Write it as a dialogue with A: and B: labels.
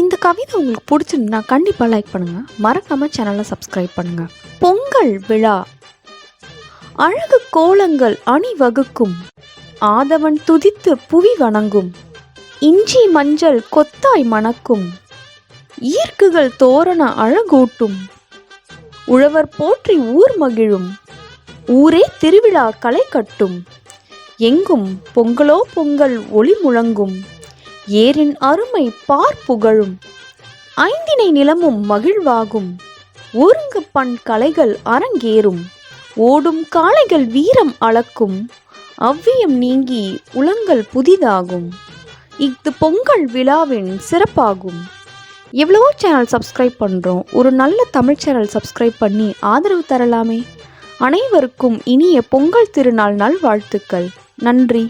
A: இந்த கவிதை உங்களுக்கு பிடிச்சிருந்தா கண்டிப்பாக லைக் பண்ணுங்கள் மறக்காமல் சேனலை சப்ஸ்கிரைப் பண்ணுங்கள் பொங்கல் விழா. அழகு கோலங்கள் அணிவகுக்கும் ஆதவன் துதித்து புவி வணங்கும். இஞ்சி மஞ்சள் கொத்தாய் மணக்கும். ஈர்க்குகள் தோரண அழகூட்டும். உழவர் போற்றி ஊர் மகிழும். ஊரே திருவிழா களை கட்டும். எங்கும் பொங்கலோ பொங்கல் ஒளி முழங்கும். ஏரின் அருமை பார் புகழும். ஐந்தினை நிலமும் மகிழ்வாகும். ஒருங்கு பண் கலைகள் அரங்கேறும். ஓடும் காளைகள் வீரம் அளக்கும். அவ்வியம் நீங்கி உலங்கள் புதிதாகும். இஃது பொங்கல் விழாவின் சிறப்பாகும். எவ்வளவோ சேனல் சப்ஸ்கிரைப் பண்ணுறோம் ஒரு நல்ல தமிழ் சேனல் சப்ஸ்கிரைப் பண்ணி ஆதரவு தரலாமே. அனைவருக்கும் இனிய பொங்கல் திருநாள் நல்வாழ்த்துக்கள். நன்றி.